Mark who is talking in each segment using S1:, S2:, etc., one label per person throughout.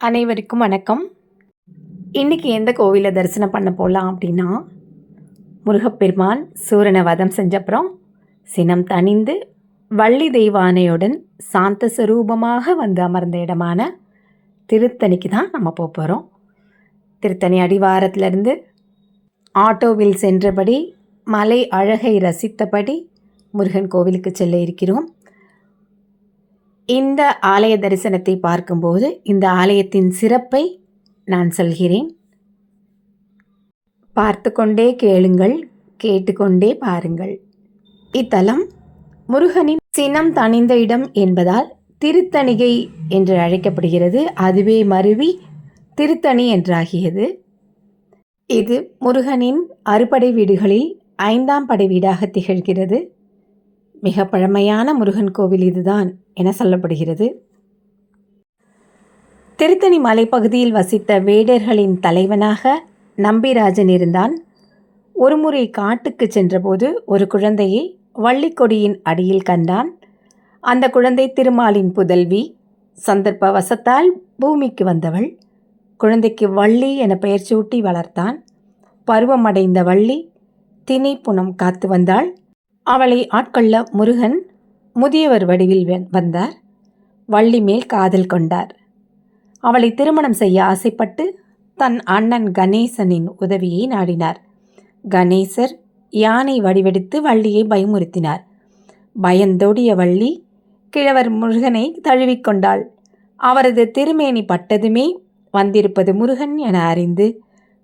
S1: அனைவருக்கும் வணக்கம். இன்னைக்கு எந்த கோவிலை தரிசனம் பண்ண போகலாம் அப்படின்னா முருகப்பெருமான் சூரனை வதம் செஞ்சப்புறம் சினம் தணிந்து வள்ளி தெய்வானையுடன் சாந்த சுரூபமாக வந்து அமர்ந்த இடமான திருத்தணிக்கு தான் நம்ம போக போகிறோம் திருத்தணி அடிவாரத்திலிருந்து ஆட்டோவில் சென்றபடி மலை அழகை ரசித்தபடி முருகன் கோவிலுக்கு செல்ல இருக்கிறோம். இந்த ஆலய தரிசனத்தை பார்க்கும்போது இந்த ஆலயத்தின் சிறப்பை நான் சொல்கிறேன். பார்த்து கொண்டே கேளுங்கள் கேட்டுக்கொண்டே பாருங்கள். இத்தலம் முருகனின் சினம் தணிந்த இடம் என்பதால் திருத்தணிகை என்று அழைக்கப்படுகிறது. அதுவே மருவி திருத்தணி என்றாகியது. இது முருகனின் அறுபடை வீடுகளில் ஐந்தாம் படை வீடாக திகழ்கிறது. மிக பழமையான முருகன் கோவில் இதுதான். என சொல்லப்படுகிறது. திருத்தணி மலைப்பகுதியில் வசித்த வேடர்களின் தலைவனாக நம்பிராஜன் இருந்தான். ஒருமுறை காட்டுக்கு சென்றபோது ஒரு குழந்தையை வள்ளிக்கொடியின் அடியில் கண்டான். அந்த குழந்தை திருமாலின் புதல்வி சந்தர்ப்ப வசத்தால் பூமிக்கு வந்தவள். குழந்தைக்கு வள்ளி என பெயர் சூட்டி வளர்த்தான். பருவமடைந்த வள்ளி தினை புனம் காத்து வந்தாள். அவளை ஆட்கொள்ள முருகன் முதியவர் வடிவில் வந்தார். வள்ளி மேல் காதல் கொண்டார். அவளை திருமணம் செய்ய ஆசைப்பட்டு தன் அண்ணன் கணேசனின் உதவியை நாடினார். கணேசர் யானை வடிவெடுத்து வள்ளியை பயமுறுத்தினார். பயந்தோடிய வள்ளி கிழவர் முருகனை தழுவிக்கொண்டாள் அவரது திருமேனி பட்டதுமே வந்திருப்பது முருகன் என அறிந்து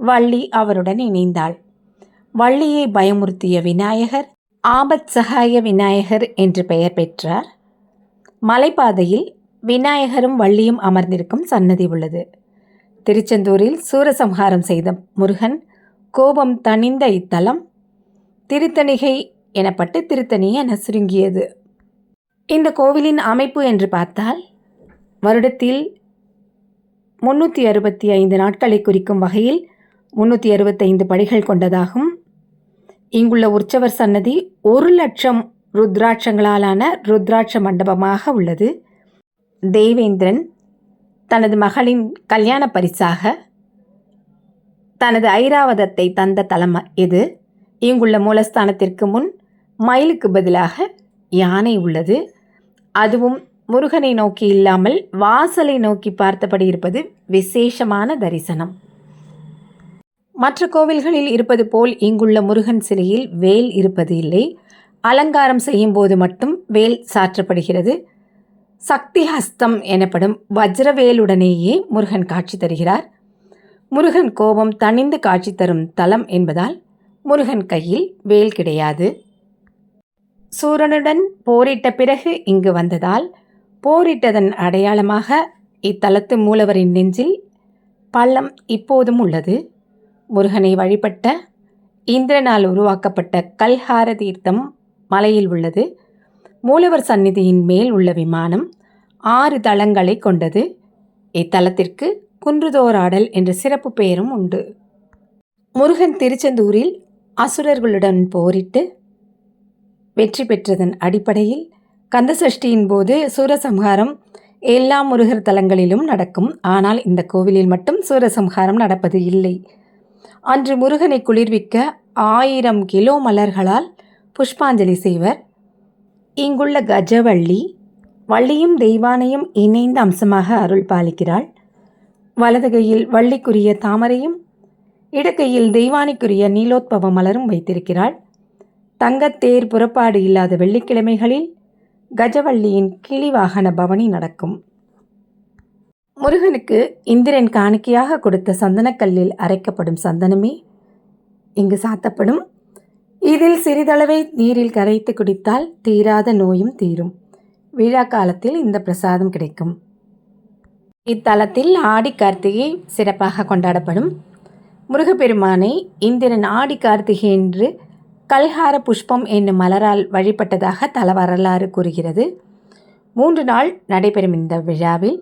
S1: வள்ளி அவருடன் இணைந்தாள். வள்ளியை பயமுறுத்திய விநாயகர் ஆபத் சகாய விநாயகர் என்று பெயர் பெற்றார். மலைப்பாதையில் விநாயகரும் வள்ளியும் அமர்ந்திருக்கும் சன்னதி உள்ளது. திருச்செந்தூரில் சூரசம்ஹாரம் செய்த முருகன் கோபம் தணிந்த இத்தலம் திருத்தணிகை எனப்பட்டு திருத்தணி என சுருங்கியது. இந்த கோவிலின் அமைப்பு என்று பார்த்தால் வருடத்தில் முன்னூற்றி அறுபத்தி ஐந்து நாட்களை குறிக்கும் வகையில் முன்னூற்றி அறுபத்தைந்து படிகள் கொண்டதாகும். இங்குள்ள உற்சவர் சன்னதி ஒரு லட்சம் ருத்ராட்சங்களாலான ருத்ராட்ச மண்டபமாக உள்ளது. தேவேந்திரன் தனது மகளின் கல்யாண பரிசாக தனது ஐராவதத்தை தந்த தலம் இது இங்குள்ள மூலஸ்தானத்திற்கு முன் மயிலுக்கு பதிலாக யானை உள்ளது. அதுவும் முருகனை நோக்கி இல்லாமல் வாசலை நோக்கி பார்த்தபடி இருப்பது விசேஷமான தரிசனம். மற்ற கோவில்களில் இருப்பது போல் இங்குள்ள முருகன் சிலையில் வேல் இருப்பது இல்லை. அலங்காரம் செய்யும் போது மட்டும் வேல் சாற்றப்படுகிறது. சக்தி ஹஸ்தம் எனப்படும் வஜ்ரவேலுடனேயே முருகன் காட்சி தருகிறார். முருகன் கோபம் தணிந்து காட்சி தரும் தலம் என்பதால் முருகன் கையில் வேல் கிடையாது. சூரனுடன் போரிட்ட பிறகு இங்கு வந்ததால் போரிட்டதன் அடையாளமாக இத்தலத்து மூலவரின் நெஞ்சில் பள்ளம் இப்போதும் உள்ளது. முருகனை வழிபட்ட இந்திரனால் உருவாக்கப்பட்ட கல்ஹார தீர்த்தம் மலையில் உள்ளது. மூலவர் சந்நிதியின் மேல் உள்ள விமானம் ஆறு தளங்களை கொண்டது. இத்தலத்திற்கு குன்றுதோராடல் என்ற சிறப்பு பெயரும் உண்டு. முருகன் திருச்செந்தூரில் அசுரர்களுடன் போரிட்டு வெற்றி பெற்றதன் அடிப்படையில் கந்தசஷ்டியின் போது சூரசம்ஹாரம் எல்லா முருகர் தலங்களிலும் நடக்கும். ஆனால் இந்த கோவிலில் மட்டும் சூரசம்ஹாரம் நடப்பது இல்லை. அன்று முருகனை குளிர்விக்க ஆயிரம் கிலோ மலர்களால் புஷ்பாஞ்சலி செய்வர். இங்குள்ள கஜவள்ளி வள்ளியும் தெய்வானையும் இணைந்த அம்சமாக அருள் பாலிக்கிறாள். வலதுகையில் வள்ளிக்குரிய தாமரையும் இடக்கையில் தெய்வானிக்குரிய நீலோத்பவ மலரும் வைத்திருக்கிறாள். தங்கத்தேர் புறப்பாடு இல்லாத வெள்ளிக்கிழமைகளில் கஜவள்ளியின் கிளி வாகன பவனி நடக்கும். முருகனுக்கு இந்திரன் காணிக்கையாக கொடுத்த சந்தனக்கல்லில் அரைக்கப்படும் சந்தனமே இங்கு சாத்தப்படும். இதில் சிறிதளவை நீரில் கரைத்து குடித்தால் தீராத நோயும் தீரும். விழா காலத்தில் இந்த பிரசாதம் கிடைக்கும். இத்தலத்தில் ஆடி கார்த்திகை சிறப்பாக கொண்டாடப்படும். முருகப்பெருமானை இந்திரன் ஆடி கார்த்திகை என்று கல்ஹார புஷ்பம் என்னும் மலரால் வழிபட்டதாக தல வரலாறு கூறுகிறது. மூன்று நாள் நடைபெறும் இந்த விழாவில்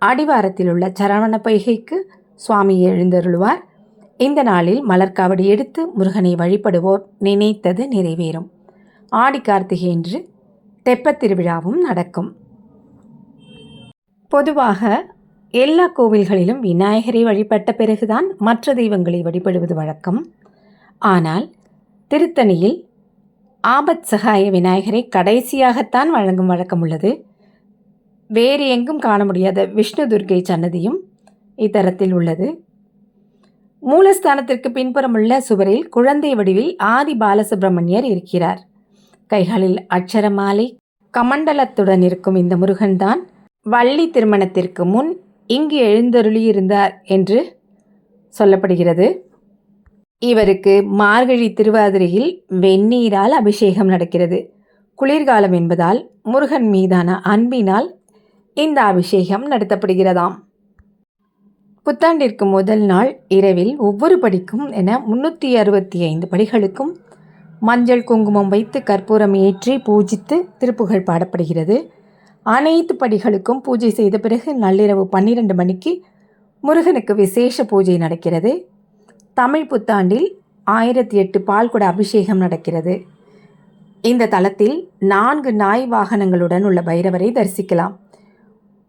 S1: அடிவாரத்தில் உள்ள சரவண பொய்கைக்கு சுவாமி எழுந்தருளுவார். இந்த நாளில் மலர்காவடி எடுத்து முருகனை வழிபடுவோர் நினைத்தது நிறைவேறும். ஆடி கார்த்திகையன்று தெப்பத் திருவிழாவும் நடக்கும். பொதுவாக எல்லா கோவில்களிலும் விநாயகரை வழிபட்ட பிறகுதான் மற்ற தெய்வங்களை வழிபடுவது வழக்கம். ஆனால் திருத்தணியில் ஆபத் சகாய விநாயகரை கடைசியாகத்தான் வழங்கும் வழக்கம் உள்ளது. வேறு எங்கும் காண முடியாத விஷ்ணு துர்க்கை சன்னதியும் இத்தரத்தில் உள்ளது. மூலஸ்தானத்திற்கு பின்புறமுள்ள சுவரில் குழந்தை வடிவில் ஆதி பாலசுப்பிரமணியர் இருக்கிறார். கைகளில் அட்சரமாலை கமண்டலத்துடன் இருக்கும் இந்த முருகன்தான் வள்ளி திருமணத்திற்கு முன் இங்கு எழுந்தருளியிருந்தார் என்று சொல்லப்படுகிறது. இவருக்கு மார்கழி திருவாதிரையில் வெந்நீரால் அபிஷேகம் நடக்கிறது. குளிர்காலம் என்பதால் முருகன் மீதான அன்பினால் இந்த அபிஷேகம் நடத்தப்படுகிறதாம். புத்தாண்டிற்கு முதல் நாள் இரவில் ஒவ்வொரு படிக்கும் என முன்னூற்றி அறுபத்தி ஐந்து படிகளுக்கும் மஞ்சள் குங்குமம் வைத்து கற்பூரம் ஏற்றி பூஜித்து திருப்புகழ் பாடப்படுகிறது. அனைத்து படிகளுக்கும் பூஜை செய்த பிறகு நள்ளிரவு பன்னிரண்டு மணிக்கு முருகனுக்கு விசேஷ பூஜை நடக்கிறது. தமிழ் புத்தாண்டில் ஆயிரத்தி எட்டு பால்குட அபிஷேகம் நடக்கிறது. இந்த தலத்தில் நான்கு நாய் வாகனங்களுடன் உள்ள பைரவரை தரிசிக்கலாம்.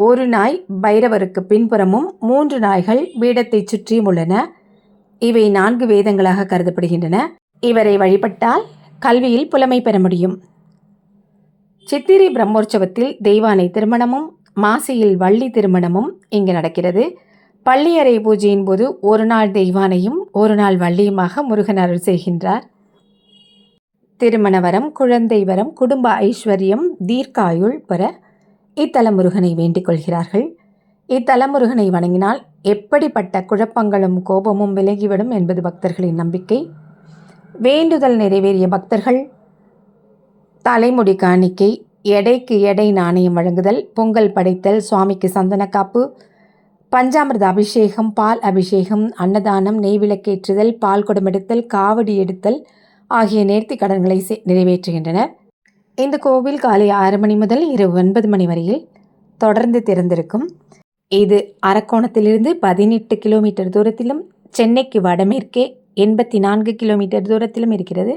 S1: ஒரு நாய் பைரவருக்கு பின்புறமும் மூன்று நாய்கள் பீடத்தை சுற்றியும் உள்ளன. இவை நான்கு வேதங்களாக கருதப்படுகின்றன. இவரை வழிபட்டால் கல்வியில் புலமை பெற முடியும். சித்திரை பிரம்மோற்சவத்தில் தெய்வானை திருமணமும் மாசியில் வள்ளி திருமணமும் இங்கு நடக்கிறது. பள்ளியறை பூஜையின் போது ஒரு நாள் தெய்வானையும் ஒரு நாள் வள்ளியுமாக முருகன் அருள் செய்கின்றார். திருமண வரம் குழந்தை வரம் குடும்ப ஐஸ்வர்யம் தீர்க்காயுள் பெற இத்தலமுருகனை வேண்டிக் கொள்கிறார்கள் இத்தலமுருகனை வணங்கினால் எப்படிப்பட்ட குழப்பங்களும் கோபமும் விலகிவிடும் என்பது பக்தர்களின் நம்பிக்கை. வேண்டுதல் நிறைவேறிய பக்தர்கள் தலைமுடி காணிக்கை எடைக்கு எடை நாணயம் வழங்குதல் பொங்கல் படைத்தல் சுவாமிக்கு சந்தன காப்பு பஞ்சாமிர்த அபிஷேகம் பால் அபிஷேகம் அன்னதானம் நெய் விளக்கேற்றுதல் பால் குடமெடுத்தல் காவடி எடுத்தல் ஆகிய நேர்த்தி கடன்களை நிறைவேற்றுகின்றனர். இந்த கோவில் காலை ஆறு மணி முதல் இரவு ஒன்பது மணி வரையில் தொடர்ந்து திறந்திருக்கும். இது அரக்கோணத்திலிருந்து பதினெட்டு கிலோமீட்டர் தூரத்திலும் சென்னைக்கு வடமேற்கே எண்பத்தி நான்கு கிலோமீட்டர் தூரத்திலும் இருக்கிறது.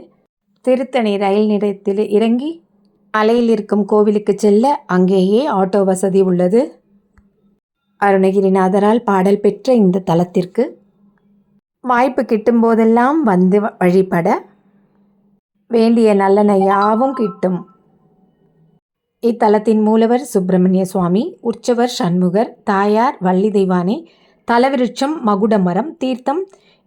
S1: திருத்தணி ரயில் நிலையத்தில் இறங்கி அலையில் இருக்கும் கோவிலுக்கு செல்ல அங்கேயே ஆட்டோ வசதி உள்ளது. அருணகிரிநாதரால் பாடல் பெற்ற இந்த தலத்திற்கு வாய்ப்பு கிட்டும் போதெல்லாம் வந்து வழிபட வேண்டிய நல்லெண்ண யாவும் கிட்டும். இத்தலத்தின் மூலவர் சுப்பிரமணிய சுவாமி உற்சவர் சண்முகர் தாயார் வள்ளி தெய்வானை தலவிருட்சம் மகுடமரம் தீர்த்தம்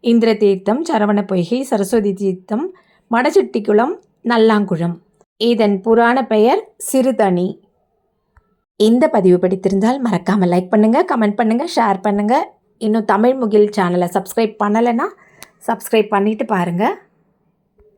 S1: இந்திர தீர்த்தம் சரவண பொய்கை சரஸ்வதி தீர்த்தம் மடச்செட்டிக்குளம் நல்லாங்குளம் இதன் புராண பெயர் சிறுதணி இந்த பதிவு படித்திருந்தால் மறக்காமல் லைக் பண்ணுங்கள் கமெண்ட் பண்ணுங்கள் ஷேர் பண்ணுங்கள் இன்னும் தமிழ் முகில் சேனலை சப்ஸ்கிரைப் பண்ணலைன்னா சப்ஸ்கிரைப் பண்ணிவிட்டு பாருங்கள்